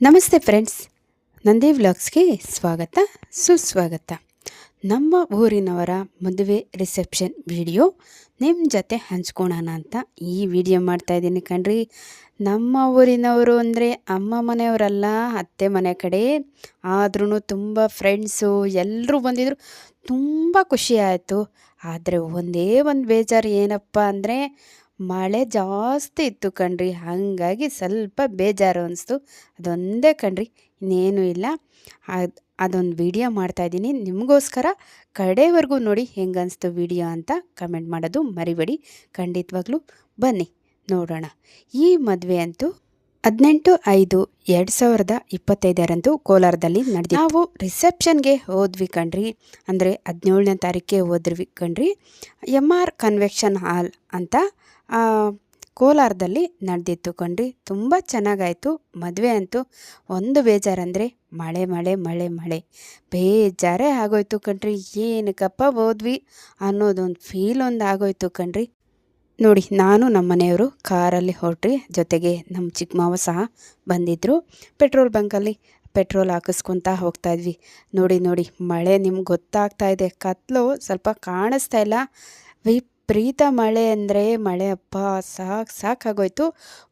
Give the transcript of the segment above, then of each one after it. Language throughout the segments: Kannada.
ನಮಸ್ತೆ ಫ್ರೆಂಡ್ಸ್. ನಂದೇ ವ್ಲಾಗ್ಸ್ಗೆ ಸ್ವಾಗತ, ಸುಸ್ವಾಗತ. ನಮ್ಮ ಊರಿನವರ ಮದುವೆ ರಿಸೆಪ್ಷನ್ ವಿಡಿಯೋ ನಿಮ್ಮ ಜೊತೆ ಹಂಚ್ಕೊಳೋಣ ಅಂತ ಈ ವಿಡಿಯೋ ಮಾಡ್ತಾ ಇದ್ದೀನಿ ಕಣ್ರಿ. ನಮ್ಮ ಊರಿನವರು ಅಂದರೆ ಅಮ್ಮ ಮನೆಯವರೆಲ್ಲ, ಅತ್ತೆ ಮನೆ ಕಡೆ. ಆದ್ರೂ ತುಂಬ ಫ್ರೆಂಡ್ಸು ಎಲ್ಲರೂ ಬಂದಿದ್ರು. ತುಂಬ ಖುಷಿ ಆಯಿತು. ಆದರೆ ಒಂದೇ ಒಂದು ಬೇಜಾರು ಏನಪ್ಪ ಅಂದರೆ ಮಳೆ ಜಾಸ್ತಿ ಇತ್ತು ಕಣ್ರಿ. ಹಾಗಾಗಿ ಸ್ವಲ್ಪ ಬೇಜಾರು ಅನಿಸ್ತು. ಅದೊಂದೇ ಕಣ್ರಿ. ಇನ್ನೇನು ಇಲ್ಲ. ಅದು, ಅದೊಂದು ವಿಡಿಯೋ ಮಾಡ್ತಾಯಿದ್ದೀನಿ ನಿಮಗೋಸ್ಕರ ಕಡೆವರೆಗೂ ನೋಡಿ ಹೆಂಗೆ ಅನಿಸ್ತು ವಿಡಿಯೋ ಅಂತ ಕಮೆಂಟ್ ಮಾಡೋದು ಮರಿಬೇಡಿ. ಖಂಡಿತವಾಗ್ಲೂ ಬನ್ನಿ, ನೋಡೋಣ. ಈ ಮದುವೆ ಅಂತೂ ಹದಿನೆಂಟು ಐದು ಎರಡು ಸಾವಿರದ ಇಪ್ಪತ್ತೈದರಂದು ಕೋಲಾರದಲ್ಲಿ ನಡೆದಿ ನಾವು ರಿಸೆಪ್ಷನ್ಗೆ ಹೋದ್ವಿ ಕಣ್ರಿ. ಅಂದರೆ ಹದಿನೇಳನೇ ತಾರೀಕಿಗೆ ಹೋದ್ವಿ ಕಣ್ರಿ. ಎಂ ಆರ್ ಕನ್ವೆಕ್ಷನ್ ಹಾಲ್ ಅಂತ ಕೋಲಾರದಲ್ಲಿ ನಡೆದಿತ್ತು ಕಣ್ರಿ. ತುಂಬ ಚೆನ್ನಾಗಾಯಿತು. ಮದುವೆ ಅಂತೂ ಒಂದು ಬೇಜಾರಂದರೆ ಮಳೆ ಮಳೆ ಮಳೆ ಮಳೆ. ಬೇಜಾರೇ ಆಗೋಯ್ತು ಕಣ್ರಿ. ಏನಕ್ಕಪ್ಪ ಹೋದ್ವಿ ಅನ್ನೋದೊಂದು ಫೀಲ್ ಒಂದು ಆಗೋಯ್ತು ಕಣ್ರಿ. ನೋಡಿ, ನಾನು ನಮ್ಮ ಮನೆಯವರು ಕಾರಲ್ಲಿ ಹೊರಟ್ರಿ. ಜೊತೆಗೆ ನಮ್ಮ ಚಿಕ್ಕ ಮಾವ ಸಹ ಬಂದಿದ್ದರು ಪೆಟ್ರೋಲ್ ಬಂಕಲ್ಲಿ ಪೆಟ್ರೋಲ್ ಹಾಕಿಸ್ಕೊತಾ ಹೋಗ್ತಾ ಇದ್ವಿ. ನೋಡಿ ನೋಡಿ, ಮಳೆ ನಿಮ್ಗೆ ಗೊತ್ತಾಗ್ತಾ ಇದೆ. ಕತ್ಲು ಸ್ವಲ್ಪ ಕಾಣಿಸ್ತಾ ಇಲ್ಲ. ವಿಪರೀತ ಮಳೆ ಅಂದರೆ, ಮಳೆ ಅಪ್ಪ, ಸಾಕು, ಸಾಕಾಗೋಯ್ತು.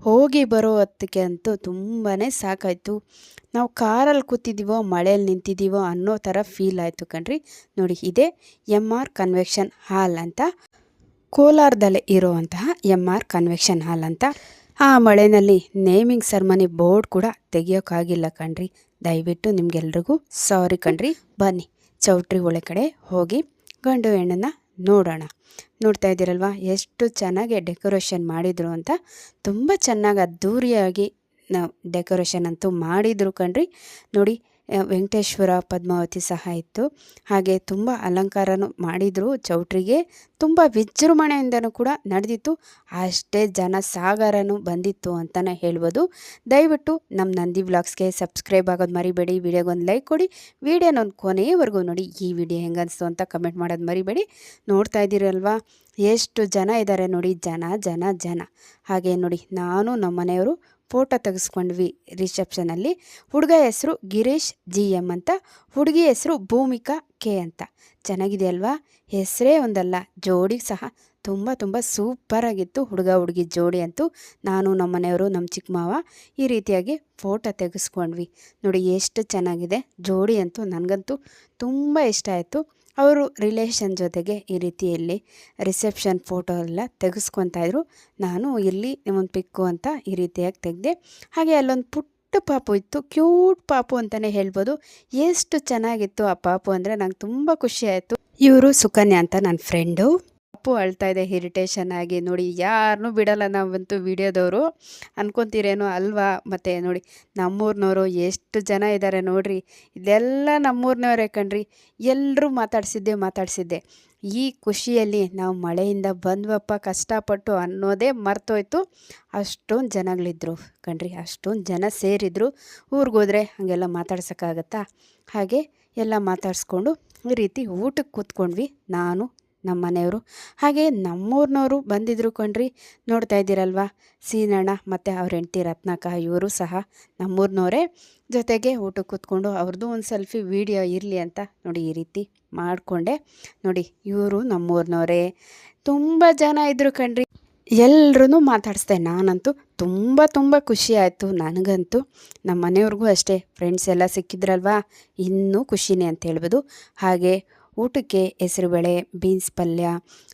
ಹೋಗಿ ಬರೋ ಹೊತ್ತಿಗೆ ಅಂತೂ ತುಂಬಾ ಸಾಕಾಯಿತು. ನಾವು ಕಾರಲ್ಲಿ ಕೂತಿದ್ದೀವೋ ಮಳೆಯಲ್ಲಿ ನಿಂತಿದ್ದೀವೋ ಅನ್ನೋ ಥರ ಫೀಲ್ ಆಯಿತು ಕಣ್ರಿ. ನೋಡಿ, ಇದೇ ಎಂ ಆರ್ ಕನ್ವೆಕ್ಷನ್ ಹಾಲ್ ಅಂತ. ಕೋಲಾರದಲ್ಲೇ ಇರುವಂತಹ ಎಂ ಆರ್ ಕನ್ವೆಕ್ಷನ್ ಹಾಲ್ ಅಂತ. ಆ ಮಳೆನಲ್ಲಿ ನೇಮಿಂಗ್ ಸೆರ್ಮನಿ ಬೋರ್ಡ್ ಕೂಡ ತೆಗಿಯೋಕ್ಕಾಗಿಲ್ಲ ಕಣ್ರಿ. ದಯವಿಟ್ಟು ನಿಮಗೆಲ್ರಿಗೂ ಸಾರಿ ಕಣ್ರಿ. ಬನ್ನಿ, ಚೌಟ್ರಿ ಒಳಗಡೆ ಹೋಗಿ ಗಂಡು ಹೆಣ್ಣನ್ನು ನೋಡೋಣ. ನೋಡ್ತಾ ಇದ್ದೀರಲ್ವಾ? ಎಷ್ಟು ಚೆನ್ನಾಗಿ ಡೆಕೋರೇಷನ್ ಮಾಡಿದರು ಅಂತ. ತುಂಬ ಚೆನ್ನಾಗಿ ಅದ್ಧೂರಿಯಾಗಿ ನಾವು ಡೆಕೋರೇಷನ್ ಅಂತೂ ಮಾಡಿದರು ಕಣ್ರಿ. ನೋಡಿ ವೆಂಕಟೇಶ್ವರ ಪದ್ಮಾವತಿ ಸಹ ಇತ್ತು. ಹಾಗೆ ತುಂಬ ಅಲಂಕಾರನೂ ಮಾಡಿದರು. ಚೌಟ್ರಿಗೆ ತುಂಬ ವಿಜೃಂಭಣೆಯಿಂದನೂ ಕೂಡ ನಡೆದಿತ್ತು. ಅಷ್ಟೇ ಜನ ಸಾಗರನೂ ಬಂದಿತ್ತು ಅಂತಲೇ ಹೇಳ್ಬೋದು. ದಯವಿಟ್ಟು ನಮ್ಮ ನಂದಿ ಬ್ಲಾಗ್ಸ್ಗೆ ಸಬ್ಸ್ಕ್ರೈಬ್ ಆಗೋದು ಮರಿಬೇಡಿ. ವಿಡಿಯೋಗೊಂದು ಲೈಕ್ ಕೊಡಿ. ವಿಡಿಯೋನೊಂದು ಕೊನೆಯವರೆಗೂ ನೋಡಿ ಈ ವಿಡಿಯೋ ಹೆಂಗೆ ಅಂತ ಕಮೆಂಟ್ ಮಾಡೋದು ಮರಿಬೇಡಿ. ನೋಡ್ತಾ ಇದ್ದೀರಲ್ವಾ? ಎಷ್ಟು ಜನ ಇದ್ದಾರೆ ನೋಡಿ. ಜನ ಜನ ಜನ. ಹಾಗೆ ನೋಡಿ, ನಾನು ನಮ್ಮ ಮನೆಯವರು ಫೋಟೋ ತೆಗೆಸ್ಕೊಂಡ್ವಿ ರಿಸೆಪ್ಷನಲ್ಲಿ ಹುಡುಗ ಹೆಸರು ಗಿರೀಶ್ ಜಿ ಎಂ ಅಂತ, ಹುಡುಗಿ ಹೆಸರು ಭೂಮಿಕಾ ಕೆ ಅಂತ. ಚೆನ್ನಾಗಿದೆ ಅಲ್ವಾ ಹೆಸರೇ ಒಂದಲ್ಲ ಜೋಡಿ ಸಹ ತುಂಬ ತುಂಬ ಸೂಪರಾಗಿತ್ತು ಹುಡುಗ ಹುಡುಗಿ ಜೋಡಿ ಅಂತೂ ನಾನು ನಮ್ಮ ಮನೆಯವರು, ನಮ್ಮ ಚಿಕ್ಕ ಮಾವ ಈ ರೀತಿಯಾಗಿ ಫೋಟೋ ತೆಗೆಸ್ಕೊಂಡ್ವಿ. ನೋಡಿ ಎಷ್ಟು ಚೆನ್ನಾಗಿದೆ. ಜೋಡಿ ಅಂತೂ ನನಗಂತೂ ತುಂಬ ಇಷ್ಟ ಆಯಿತು. ಅವರು ರಿಲೇಷನ್ ಜೊತೆಗೆ ಈ ರೀತಿಯಲ್ಲಿ ರಿಸೆಪ್ಷನ್ ಫೋಟೋ ಎಲ್ಲ ತೆಗೆಸ್ಕೊತಾಯಿದ್ರು ನಾನು ಇಲ್ಲಿ ಒಂದು ಪಿಕ್ಕು ಅಂತ ಈ ರೀತಿಯಾಗಿ ತೆಗೆದೆ. ಹಾಗೆ ಅಲ್ಲೊಂದು ಪುಟ್ಟ ಪಾಪು ಇತ್ತು. ಕ್ಯೂಟ್ ಪಾಪು ಅಂತಲೇ ಹೇಳ್ಬೋದು. ಎಷ್ಟು ಚೆನ್ನಾಗಿತ್ತು ಆ ಪಾಪು ಅಂದರೆ ನಂಗೆ ತುಂಬ ಖುಷಿ ಆಯಿತು. ಇವರು ಸುಕನ್ಯಾ ಅಂತ ನನ್ನ ಫ್ರೆಂಡು ಪಾಪು ಅಳ್ತಾ ಇದೆ ಇರಿಟೇಷನ್ ಆಗಿ. ನೋಡಿ ಯಾರನ್ನೂ ಬಿಡಲ್ಲ ನಾವಂತೂ ವಿಡಿಯೋದವರು. ಅನ್ಕೊತೀರೇನೋ ಅಲ್ವಾ? ಮತ್ತು ನೋಡಿ, ನಮ್ಮೂರಿನವರು ಎಷ್ಟು ಜನ ಇದ್ದಾರೆ ನೋಡಿರಿ. ಇದೆಲ್ಲ ನಮ್ಮೂರಿನವರೇ ಕಣ್ರಿ. ಎಲ್ಲರೂ ಮಾತಾಡಿಸಿದ್ದೆ ಮಾತಾಡಿಸಿದ್ದೆ. ಈ ಖುಷಿಯಲ್ಲಿ ನಾವು ಮಳೆಯಿಂದ ಬಂದ್ವಪ್ಪ ಕಷ್ಟಪಟ್ಟು ಅನ್ನೋದೇ ಮರ್ತೋಯ್ತು. ಅಷ್ಟೊಂದು ಜನಗಳಿದ್ರು ಕಣ್ರಿ, ಅಷ್ಟೊಂದು ಜನ ಸೇರಿದ್ರು. ಊರಿಗೋದ್ರೆ ಹಾಗೆಲ್ಲ ಮಾತಾಡ್ಸೋಕ್ಕಾಗತ್ತಾ? ಹಾಗೆ ಎಲ್ಲ ಮಾತಾಡಿಸ್ಕೊಂಡು ಈ ರೀತಿ ಊಟಕ್ಕೆ ಕೂತ್ಕೊಂಡ್ವಿ. ನಾನು ನಮ್ಮ ಮನೆಯವರು. ಹಾಗೆ ನಮ್ಮೂರಿನವರು ಬಂದಿದ್ರು ಕಣ್ರಿ, ನೋಡ್ತಾ ಇದ್ದೀರಲ್ವಾ? ಸೀನಣ್ಣ ಮತ್ತು ಅವ್ರ ಹೆಂಡತಿ ರತ್ನಾಕ ಇವರು ಸಹ ನಮ್ಮೂರಿನವರೇ. ಜೊತೆಗೆ ಊಟಕ್ಕೆ ಕೂತ್ಕೊಂಡು ಅವ್ರದ್ದು ಒಂದು ಸೆಲ್ಫಿ ವೀಡಿಯೋ ಇರಲಿ ಅಂತ ನೋಡಿ ಈ ರೀತಿ ಮಾಡಿಕೊಂಡೆ. ನೋಡಿ, ಇವರು ನಮ್ಮೂರಿನವರೇ. ತುಂಬ ಜನ ಇದ್ದರು ಕಣ್ರಿ. ಎಲ್ರೂ ಮಾತಾಡಿಸ್ದೆ. ನಾನಂತೂ ತುಂಬ ತುಂಬ ಖುಷಿ ಆಯಿತು ನನಗಂತೂ. ನಮ್ಮ ಮನೆಯವ್ರಿಗೂ ಅಷ್ಟೇ. ಫ್ರೆಂಡ್ಸ್ ಎಲ್ಲ ಸಿಕ್ಕಿದ್ರಲ್ವಾ? ಇನ್ನೂ ಖುಷಿನೇ ಅಂತ ಹೇಳ್ಬೋದು. ಹಾಗೆ ಊಟಕ್ಕೆ ಹೆಸರುಬೇಳೆ ಬೀನ್ಸ್ ಪಲ್ಯ,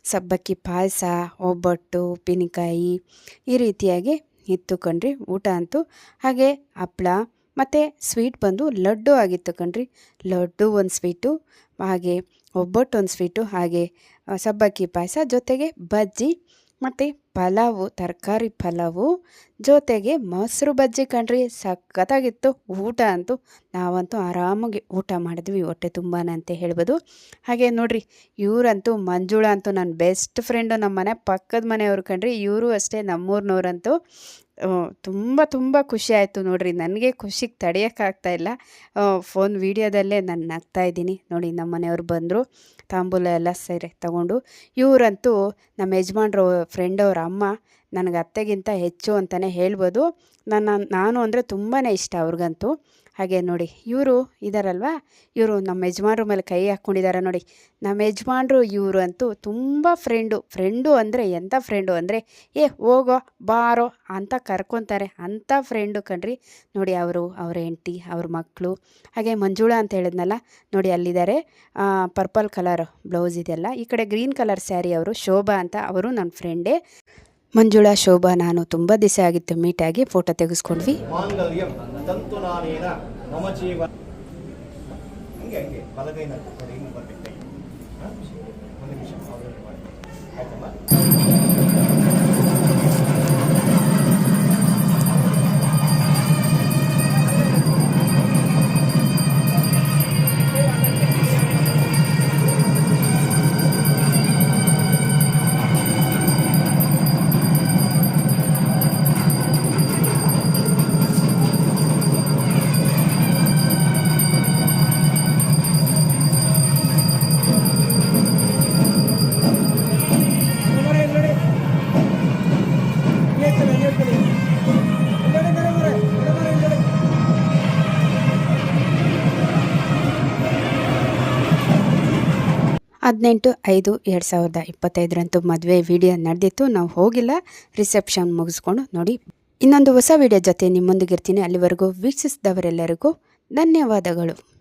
ಸಬ್ಬಕ್ಕಿ ಪಾಯಸ, ಒಬ್ಬಟ್ಟು ಉಪ್ಪಿನಕಾಯಿ ಈ ರೀತಿಯಾಗಿ ಇತ್ತು ಊಟ ಅಂತೂ ಹಾಗೆ ಹಪ್ಪಳ ಮತ್ತು ಸ್ವೀಟ್ ಬಂದು ಲಡ್ಡು ಆಗಿತ್ತು ಕಣ್ರಿ ಲಡ್ಡು ಒಂದು ಸ್ವೀಟು, ಹಾಗೆ ಒಬ್ಬಟ್ಟು ಒಂದು ಸ್ವೀಟು, ಹಾಗೆ ಸಬ್ಬಕ್ಕಿ ಪಾಯಸ ಜೊತೆಗೆ ಬಜ್ಜಿ. ಮತ್ತು ಪಲಾವು, ತರಕಾರಿ ಪಲಾವು ಜೊತೆಗೆ ಮೊಸರು ಬಜ್ಜಿ ಕಣ್ರಿ. ಸಖತ್ತಾಗಿತ್ತು. ಊಟ ಅಂತೂ ನಾವಂತೂ ಆರಾಮಾಗಿ ಊಟ ಮಾಡಿದ್ವಿ. ಹೊಟ್ಟೆ ತುಂಬಾ ಅಂತ ಹೇಳ್ಬೋದು. ಹಾಗೆ ನೋಡ್ರಿ, ಇವರಂತೂ ಮಂಜುಳ ಅಂತೂ ನನ್ನ ಬೆಸ್ಟ್ ಫ್ರೆಂಡು. ನಮ್ಮ ಮನೆ ಪಕ್ಕದ ಮನೆಯವ್ರು ಕಣ್ರಿ. ಇವರು ಅಷ್ಟೇ ನಮ್ಮೂರಿನವ್ರಂತೂ. ತುಂಬ ತುಂಬ ಖುಷಿ ಆಯಿತು ನೋಡ್ರಿ. ನನಗೆ ಖುಷಿಗೆ ತಡೆಯೋಕ್ಕಾಗ್ತಾ ಇಲ್ಲ. ಫೋನ್ ವೀಡಿಯೋದಲ್ಲೇ ನಾನು ನಗ್ತಾ ಇದ್ದೀನಿ. ನೋಡಿ ನಮ್ಮ ಮನೆಯವ್ರು ಬಂದರು, ತಾಂಬೂಲ ಎಲ್ಲ ಸೇರಿ ತಗೊಂಡು. ಇವರಂತೂ ನಮ್ಮ ಯಜಮಾನ್ರು ಫ್ರೆಂಡ್ ಅವ್ರ ಅಮ್ಮ ನನಗೆ ಅತ್ತೆಗಿಂತ ಹೆಚ್ಚು ಅಂತಲೇ ಹೇಳ್ಬೋದು. ನನ್ನ, ನಾನು ಅಂದರೆ ತುಂಬಾ ಇಷ್ಟ ಅವ್ರಿಗಂತೂ. ಹಾಗೆ ನೋಡಿ, ಇವರು ಇದಾರಲ್ವಾ? ಇವರು ನಮ್ಮ ಯಜಮಾನ್ರ ಮೇಲೆ ಕೈ ಹಾಕ್ಕೊಂಡಿದ್ದಾರೆ ನೋಡಿ. ನಮ್ಮ ಯಜಮಾನ್ರು ಇವರು ಅಂತೂ ತುಂಬ ಫ್ರೆಂಡು ಫ್ರೆಂಡು ಅಂದರೆ ಎಂಥ ಫ್ರೆಂಡು ಅಂದರೆ, ಏ, ಹೋಗೋ, ಬಾರೋ ಅಂತ ಕರ್ಕೊತಾರೆ. ಅಂಥ ಫ್ರೆಂಡು ಕಣ್ರಿ. ನೋಡಿ ಅವರು, ಅವ್ರ ಹೆಂಡ್ತಿ, ಅವ್ರ ಮಕ್ಕಳು ಹಾಗೆ ಮಂಜುಳಾ ಅಂತ ಹೇಳಿದ್ನಲ್ಲ, ನೋಡಿ ಅಲ್ಲಿದ್ದಾರೆ. ಪರ್ಪಲ್ ಕಲರ್ ಬ್ಲೌಸ್ ಇದೆಲ್ಲ ಈ ಕಡೆ ಗ್ರೀನ್ ಕಲರ್ ಸ್ಯಾರಿ ಅವರು ಶೋಭಾ ಅಂತ, ಅವರು ನನ್ನ ಫ್ರೆಂಡೇ ಮಂಜುಳಾ ಶೋಭಾ ನಾನು ತುಂಬ ದಿವಸ ಆಗಿತ್ತು ಮೀಟಾಗಿ ಫೋಟೋ ತೆಗೆಸ್ಕೊಂಡ್ವಿ. ಬಲಗೈನ ಹದಿನೆಂಟು, ಐದು, ಎರಡು ಸಾವಿರದ ಇಪ್ಪತ್ತೈದರಂತೂ ಮದುವೆ ವಿಡಿಯೋ ನಡೆದಿತ್ತು. ನಾವು ಹೋಗಿಲ್ಲ. ರಿಸೆಪ್ಷನ್ ಮುಗಿಸ್ಕೊಂಡು ನೋಡಿ. ಇನ್ನೊಂದು ಹೊಸ ವಿಡಿಯೋ ಜೊತೆ ನಿಮ್ಮೊಂದಿಗಿರ್ತೀನಿ. ಅಲ್ಲಿವರೆಗೂ ವೀಕ್ಷಿಸಿದವರೆಲ್ಲರಿಗೂ ಧನ್ಯವಾದಗಳು.